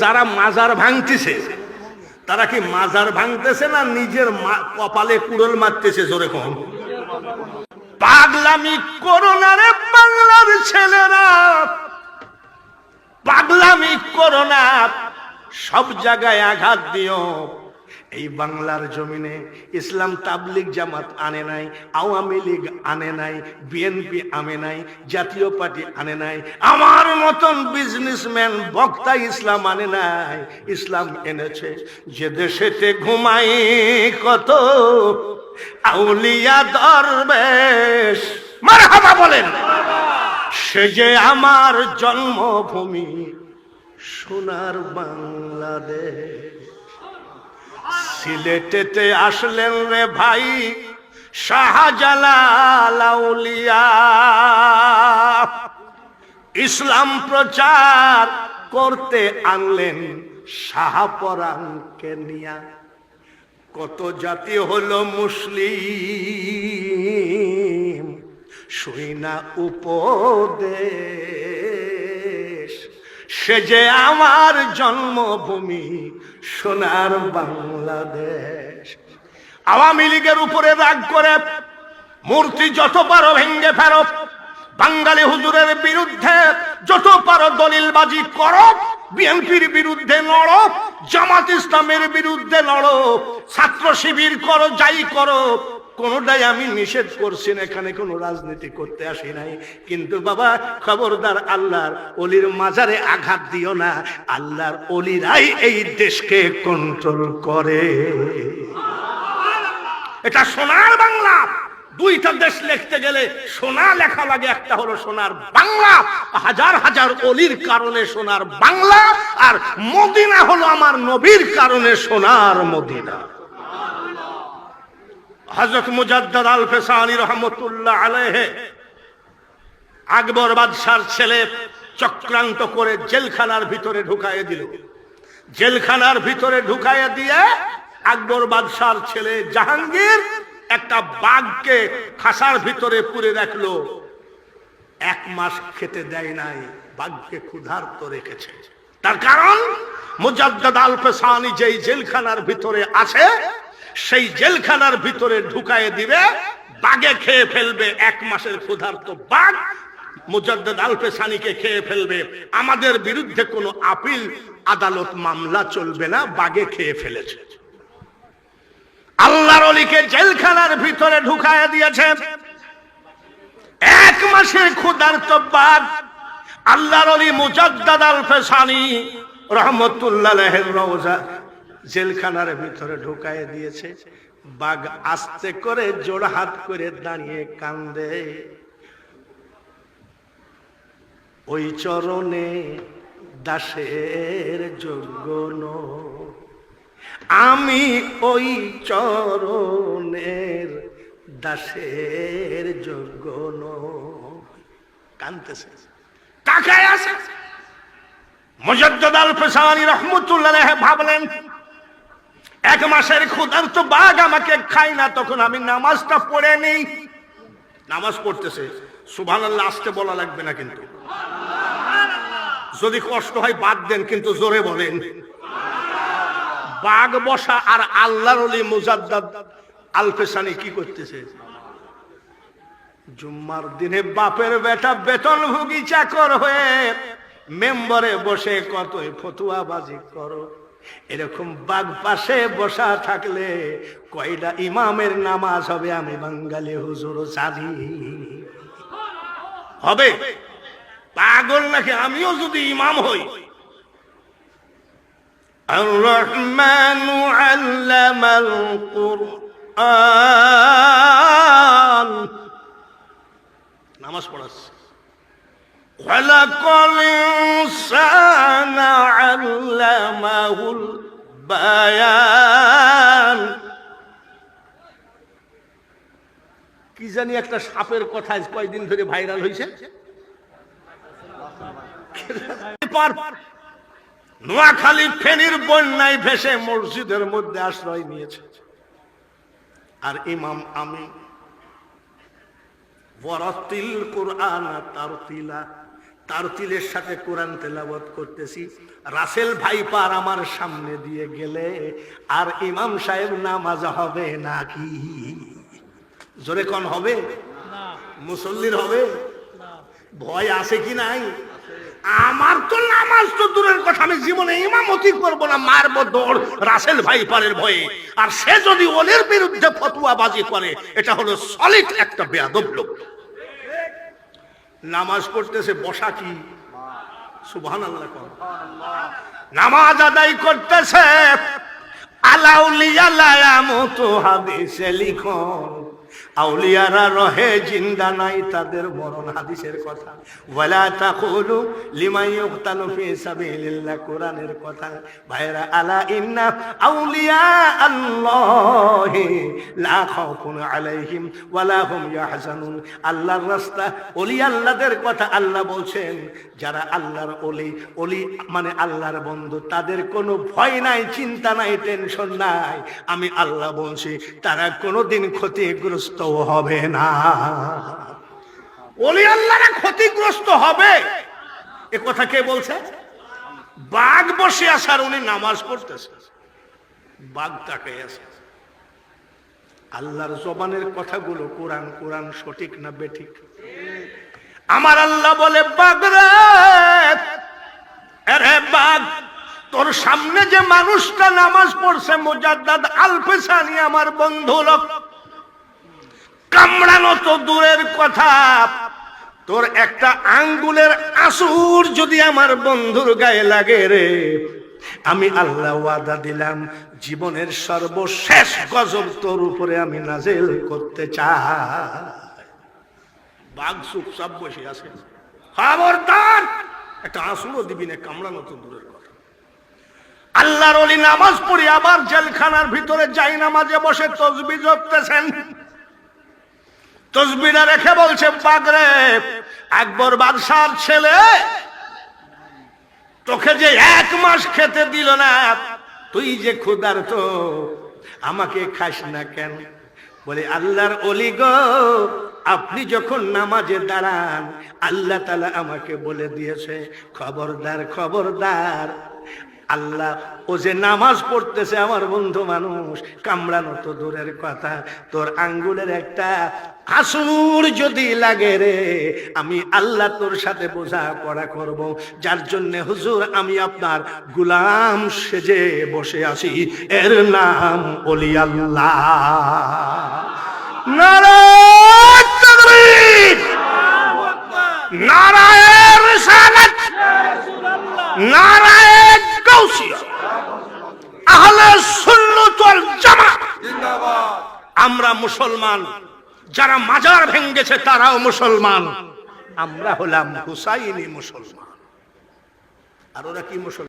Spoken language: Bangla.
যারা মাজার ভাঙতেছে, তারা কি মাজার ভাঙতেছে না নিজের কপালে কুড়ল মারতেছে জোরে কম? পাগলামি করোনা রে বাংলার ছেলেরা। পাগলামি করোনা সব জায়গায় আঘাত দিও। এই বাংলার জমিনে ইসলাম তাবলিগ জামাত আনে নাই, আওয়ামী লীগ আনে নাই, বিএনপি আনে নাই, জাতীয় পার্টি আনে নাই, আমার মতন বিজনেসম্যান বক্তা ইসলাম আনে নাই। ইসলাম এনেছে যে দেশেতে ঘুমাই কত আউলিয়া দরবেশ। মারহাবা বলেন। সে যে আমার জন্মভূমি সোনার বাংলাদেশ। সিলেটেতে আসলেন রে ভাই শাহজালাল আউলিয়া। ইসলাম প্রচার করতে আনলেন শাহপরানকে নিয়া। কত জাতি হলো মুসলিম, শুই না উপদেশ। সে যে আমার জন্মভূমি, সোনার বাংলাদেশ। আওয়ামী লীগের উপরে রাগ করে, মূর্তি যত পারো ভেঙ্গে ফেরো, বাঙালি হুজুরের বিরুদ্ধে যত পারো দলিলবাজি করো, বিএনপির বিরুদ্ধে লড়ো, জামাত ইসলামের বিরুদ্ধে লড়ো, ছাত্র শিবির করো, যাই করো কোনটাই আমি নিষেধ করছি না, এখানে কোনো রাজনীতি করতে আসি নাই। কিন্তু বাবা, খবরদার আল্লাহর অলির মাজারে আঘাত দিও না, আল্লাহর অলিরাই এই দেশকে কন্ট্রোল করে। এটা সোনার বাংলা। দুইটা দেশ লিখতে গেলে সোনা লেখা লাগে, একটা হলো সোনার বাংলা। হাজার হাজার অলির কারণে সোনার বাংলা, আর মদিনা হলো আমার নবীর কারণে সোনার মদিনা। হজরত মুজাদ্দাদ আল ফেসানি রহমতুল্লাহ আলাইহে আকবর বাদশার ছেলে চক্রান্ত করে জেলখানার ভিতরে ঢুকাইয়ে দিল। জেলখানার ভিতরে ঢুকাইয়ে দিয়ে আকবর বাদশার ছেলে জাহাঙ্গীর একটা বাঘকে খাসার ভিতরে পুরে রাখল। এক মাস খেতে দেয় নাই, বাঘকে ক্ষুধার্ত রেখেছে। তার কারণ মুজাদ্দাদ আল ফেসানি যেই জেলখানার ভিতরে আছে সেই জেলখানার ভিতরে ঢুকায় দিবে, বাগে খেয়ে ফেলবে, এক মাসের ক্ষুধার্ত বাঘ। মুজাদ্দাদ আল ফেসানিকে খেয়ে ফেলবে। আমাদের বিরুদ্ধে কোনো আপিল, আদালত মামলা চলবে না, বাগে খেয়ে ফেলেছে। আল্লাহর অলিকে জেলখানার ভিতরে ঢুকায় দিয়েছে। এক মাসের ক্ষুধার্ত বাঘ। আল্লাহর অলি মুজাদ্দাদ আল ফেসানি রহমতুল্লাহ রওজা জেলখানার ভিতরে ঢুকায় দিয়েছে বাঘ আস্তে করে জোড় হাত করে দাঁড়িয়ে কান্দে ওই চরণে দাসের যোগ্য। আমি ওই চরণের দাসের যোগ্য। কানতেছে টাকায় আছে মুজাদ্দাদ আল ফেসানি রহমতুল্লাহ ভাবলেন এক মাসের ক্ষুধার্ত বাঘ আমাকে খাই না, তখন আমি নামাজটা পড়ে নেই। নামাজ পড়তেছে। সুবহানাল্লাহ আসতে বলা লাগবে না কিন্তু। যদি কষ্ট হয় বাদ দেন, কিন্তু জোরে বলেন। বাঘ বসা আর আল্লাহর মুজাদ্দাদ আলফেসানি কি করতেছে? জুম্মার দিনে বাপের বেটা বেতনভোগী চাকর হয়ে মেম্বরে বসে কতই ফতুয়াবাজি করো। এরকম বাঘ পাশে বসা থাকলে কয়টা ইমামের নামাজ হবে আমি বাঙালি হুজুর জানি হবে পাগল নাকি আমিও যদি ইমাম হই الرحمن علم القرآن নামাজ পড়াচ্ছে خلق الإنسان علمه البيان কি জানি একটা সাপের কথা আজ কয়দিন ধরে ভাইরাল হয়েছে নোয়াখালী ফেনীর বন্যায় ভেসে মসজিদের মধ্যে আশ্রয় নিয়েছে আর ইমাম আমি বরাতিল কোরআন তার তিলা তার তিলের সাথে কোরআন তেলাবত করতেছি। রাসেল ভাইপার আমার সামনে দিয়ে গেলে আর ইমাম সাহেব নামাজ হবে নাকি? জোরে কন হবে? মুসল্লির হবে? ভয় আছে কি নাই? আমার তো নামাজ তো দূরের কথা আমি জীবনে ইমামতি করব না মারবো দৌড় রাসেল ভাইপারের ভয়ে। আর সে যদি ওলের বিরুদ্ধে ফতুয়াবাজি করে এটা হলো সলিড একটা বেয়াদব লোক। নামাজ পড়তেছে বসা কি? সুবহান আল্লাহ নামাজ আদায় করতেছে আলাউলিয়া লায়ামতো হাদিসে লিখন আউলিয়ারা রহে, জিন্দা নাই তাদের মরণ হাদিসের কথা। ওয়ালা তাকুলু লিমান ইউকতালু ফি সাবিলিল্লাহ, কোরআনের কথা। ভাইরা আলা ইন্না আউলিয়া আল্লাহি লা খাউফুন আলাইহিম ওয়ালা হুম ইয়াহজানুন। আল্লাহর রাস্তা, ওলি আল্লাহদের কথা আল্লাহ বলছেন। যারা আল্লাহর ওলি ওলি মানে আল্লাহর বন্ধু, তাদের কোনো ভয় নাই, চিন্তা নাই, টেনশন নাই। আমি আল্লাহ বলছি, তারা কোনোদিন ক্ষতিগ্রস্ত হবে না। আল্লাহরা ক্ষতিগ্রস্ত হবে। এ কথা কে বলছে? বাঘ বসে আসার উনি নামাজ পড়তেছে। বাঘ তাকে আছে। আল্লাহর জবানের কথাগুলো কোরআন কোরআন সঠিক না বেঠিক? আমার আল্লাহ বলে, বাঘ তোর সামনে যে মানুষটা নামাজ পড়ছে, মুজাদ্দাদ আলফেসানি, আমার বন্ধু লোক কামড়ানো তো দূরের কথা। তোর একটা আঙ্গুলের আসুর যদি আমার বন্ধুর গায়ে লাগে রে, আমি আল্লাহ ওয়াদা দিলাম, জীবনের সর্বশেষ গজব তোর উপরে আমি নাজেল করতে চাই। বাঘ চুপচাপ বসে আছে। খবরদার! একটা আসুরও দিবি না, কামড়ানো তো দূরের কথা। আল্লাহর অলি নামাজ পড়ি আবার জেলখানার ভিতরে যাই নামাজে বসে তসবি জপতেছেন। তসবিরা রেখে বলছে বাগরে আকবর বাদশার ছেলে। তোকে যে এক মাস খেতে দিল না, তুই যে ক্ষুদার তো আমাকে খাস না কেন? বলে, আল্লাহর অলি গো, আপনি যখন নামাজে দাঁড়ান, আল্লাহ তালা আমাকে বলে দিয়েছে, খবরদার খবরদার। আল্লাহ ও যে নামাজ পড়তেছে আমার বন্ধু মানুষ কামড়ানো তো দূরের কথা তোর আঙ্গুলের একটা আসুর যদি লাগে রে আমি আল্লাহ তোর সাথে বোঝা পড়া করব। যার জন্য হুজুর আমি আপনার গুলাম সেজে বসে আছি। এর নাম অলি আল্লাহ। নারায়ণ নারায়ণ নারায়ণ আহলে আমরা মুসলমান, যারা মাজার ভেঙ্গেছে তারাও মুসলমান, আমরা হলাম হুসাইনি মুসলমান। আর ওরা কি মুসলমান?